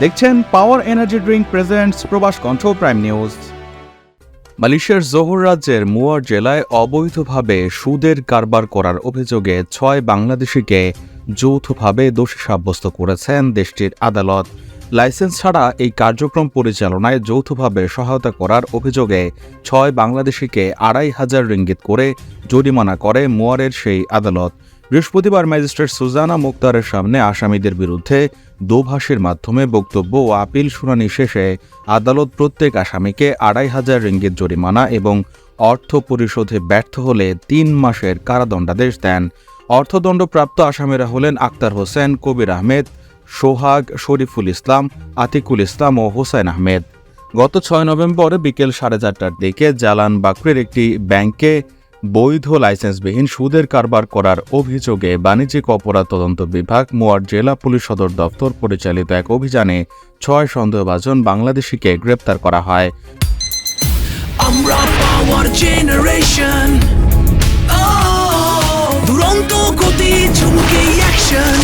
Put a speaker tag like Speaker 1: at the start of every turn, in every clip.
Speaker 1: দেখছেন power energy drink presents প্রবাস কণ্ঠ প্রাইম নিউজ মালয়েশিয়ার জোহর রাজ্যের মুয়ার জেলায় অবৈধভাবে সুদের কারবার করার অভিযোগে ছয় বাংলাদেশিকে যৌথভাবে দোষী সাব্যস্ত করেছেন দেশটির আদালত। লাইসেন্স ছাড়া এই কার্যক্রম পরিচালনায় যৌথভাবে সহায়তা করার অভিযোগে ছয় বাংলাদেশিকে আড়াই হাজার রিঙ্গিত করে জরিমানা করে মুয়ারের সেই আদালত। বৃহস্পতিবার ম্যাজিস্ট্রেট সুজানা মুক্তারের সামনে আসামিদের বিরুদ্ধে দোভাষের মাধ্যমে বক্তব্য ও আপিল শুনানি শেষে আদালত প্রত্যেক আসামিকে আড়াই হাজার রিঙ্গিত জরিমানা এবং অর্থ পরিশোধে ব্যর্থ হলে তিন মাসের কারাদণ্ডাদেশ দেন। অর্থদণ্ডপ্রাপ্ত আসামিরা হলেন আক্তার হোসেন, কবির আহমেদ, সোহাগ, শরীফুল ইসলাম, আতিকুল ইসলাম ও হোসেন আহমেদ। গত ছয় নভেম্বর বিকেল সাড়ে চারটার দিকে জালান বাকরির একটি ব্যাংকে বৈধ লাইসেন্সবিহীন সুদের কারবার করার অভিযোগে বাণিজ্যিক অপরাধ তদন্ত বিভাগ মোয়ার জেলা পুলিশ সদর দপ্তর পরিচালিত এক অভিযানে ছয় সন্দেহভাজন বাংলাদেশিকে গ্রেপ্তার করা হয়।
Speaker 2: আমরা পাওয়ার জেনারেশন দুরন্ত গতি ঝুমুকে অ্যাকশন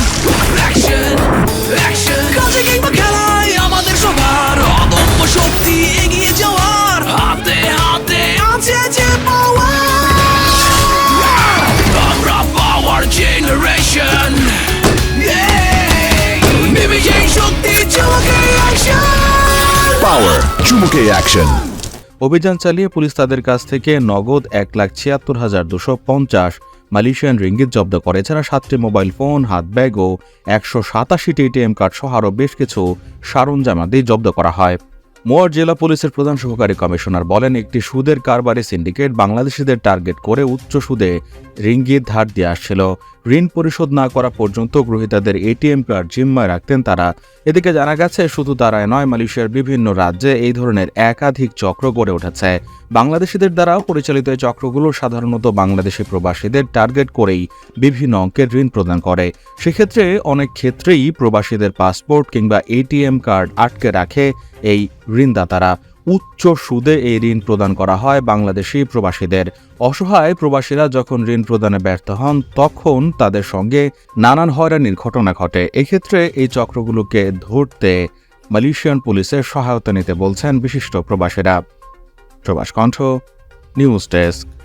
Speaker 3: Power চুমুকে অ্যাকশন
Speaker 1: অভিযান চালিয়ে পুলিশ তাদের কাছ থেকে নগদ এক লাখ ছিয়াত্তর হাজার দুশো পঞ্চাশ মালয়েশিয়ান রিঙ্গিত জব্দ করে, এছাড়া সাতটি মোবাইল ফোন হাত ব্যাগ ও একশো সাতাশিটি এটিএম কার্ড সহ আরও বেশ কিছু সরঞ্জামাদি জব্দ করা হয়। মোয়ার জেলা পুলিশের প্রধান সহকারী কমিশনার বলেন, একটি সুদের কারবারে সিন্ডিকেট বাংলাদেশিদের টার্গেট করে উচ্চ সুদে রিঙ্গিত ধার দিয়ে আসছিল। ঋণ পরিশোধ না করা পর্যন্ত গ্রহীতাদের এটিএম কার্ড জিম্মায় রাখতেন তারা। এদিকে জানা গেছে, শুধু তারাই নয়, মালয়েশিয়ার বিভিন্ন রাজ্যে এই ধরনের একাধিক চক্র গড়ে উঠেছে। বাংলাদেশিদের দ্বারা পরিচালিত এই চক্রগুলো সাধারণত বাংলাদেশি প্রবাসীদের টার্গেট করেই বিভিন্ন অঙ্কের ঋণ প্রদান করে। সেক্ষেত্রে অনেক ক্ষেত্রেই প্রবাসীদের পাসপোর্ট কিংবা এটিএম কার্ড আটকে রাখে এই ঋণদাতারা। উচ্চ সুদে এই ঋণ প্রদান করা হয় বাংলাদেশি প্রবাসীদের। অসহায় প্রবাসীরা যখন ঋণ প্রদানে ব্যর্থ হন, তখন তাদের সঙ্গে নানান হয়রানির ঘটনা ঘটে। এক্ষেত্রে এই চক্রগুলোকে ধরতে মালয়েশিয়ান পুলিশের সহায়তা নিতে বলছেন বিশিষ্ট প্রবাসীরা। প্রবাস কণ্ঠ, নিউজ ডেস্ক।